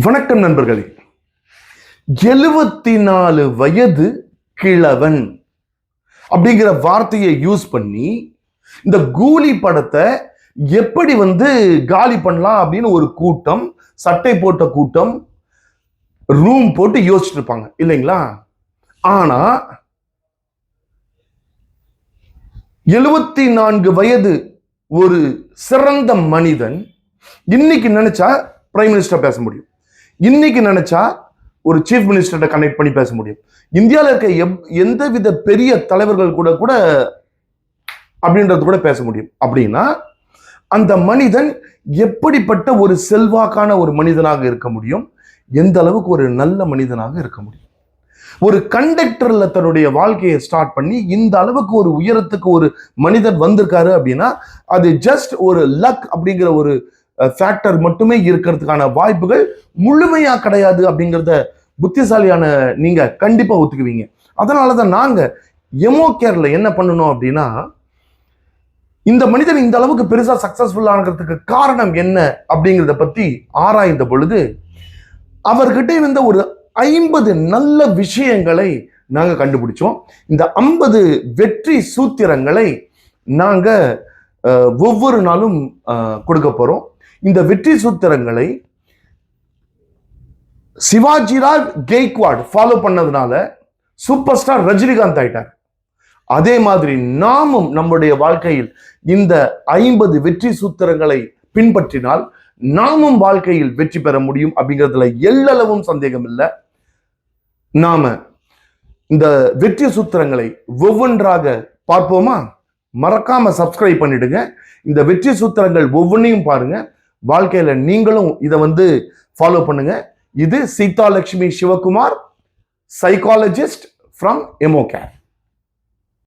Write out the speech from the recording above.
வணக்கம் நண்பர்களே. எழுபத்தி நாலு வயது கிழவன் அப்படிங்கிற வார்த்தையை யூஸ் பண்ணி இந்த கூலி படத்தை எப்படி வந்து காலி பண்ணலாம் அப்படின்னு ஒரு கூட்டம் சட்டை போட்ட கூட்டம் ரூம் போட்டு யோசிச்சுட்டு இருப்பாங்க. இல்லைங்களா? ஆனா எழுபத்தி நான்கு வயது ஒரு சிறந்த மனிதன் இன்னைக்கு நினைச்சா பிரைம் மினிஸ்டர் பேச முடியும். இன்னைக்கு நினைச்சா ஒரு சீஃப் மினிஸ்டர்கிட்ட கனெக்ட் பண்ணி பேச முடியும். இந்தியாவில் இருக்க எவ் எந்தவித பெரிய தலைவர்கள் கூட கூட அப்படின்றது கூட பேச முடியும். அப்படின்னா அந்த மனிதன் எப்படிப்பட்ட ஒரு செல்வாக்கான ஒரு மனிதனாக இருக்க முடியும்? எந்த அளவுக்கு ஒரு நல்ல மனிதனாக இருக்க முடியும்? ஒரு கண்டக்டர்ல தன்னுடைய வாழ்க்கையை ஸ்டார்ட் பண்ணி இந்த அளவுக்கு ஒரு உயரத்துக்கு ஒரு மனிதன் வந்திருக்காரு அப்படின்னா அது ஜஸ்ட் ஒரு லக் அப்படிங்கிற ஒரு ஃபேக்டர் மட்டுமே இருக்கிறதுக்கான வாய்ப்புகள் முழுமையா கிடையாது அப்படிங்கிறத புத்திசாலியான நீங்க கண்டிப்பா ஒத்துக்குவீங்க. அதனால தான் நாங்க எமோ கேர்ல என்ன பண்ணணும் அப்படின்னா இந்த மனிதன் இந்த அளவுக்கு பெருசா சக்சஸ்ஃபுல் ஆகிறதுக்கு காரணம் என்ன அப்படிங்கிறத பத்தி ஆராய்ந்த பொழுது அவர்கிட்ட இருந்த ஒரு ஐம்பது நல்ல விஷயங்களை நாங்க கண்டுபிடிச்சோம். இந்த ஐம்பது வெற்றி சூத்திரங்களை நாங்கள் ஒவ்வொரு நாளும் கொடுக்க போறோம். இந்த வெற்றி சூத்திரங்களை சிவாஜிராவ் கெய்க்வாட் ஃபாலோ பண்ணதுனால சூப்பர் ஸ்டார் ரஜினிகாந்த் ஆயிட்டார். அதே மாதிரி நாமும் நம்முடைய வாழ்க்கையில் இந்த ஐம்பது வெற்றி சூத்திரங்களை பின்பற்றினால் நாமும் வாழ்க்கையில் வெற்றி பெற முடியும் அப்படிங்கிறதுல எல்லளவும் சந்தேகம் இல்லை. நாம இந்த வெற்றி சூத்திரங்களை ஒவ்வொன்றாக பார்ப்போமா? மறக்காம சப்ஸ்கிரைப் பண்ணிடுங்க. இந்த வெற்றி சூத்திரங்கள் ஒவ்வொன்றையும் பாருங்க. வாழ்க்கையில நீங்களும் இதை வந்து ஃபாலோ பண்ணுங்க. இது Seetha Lakshmi Sivakumar psychologist from Emocare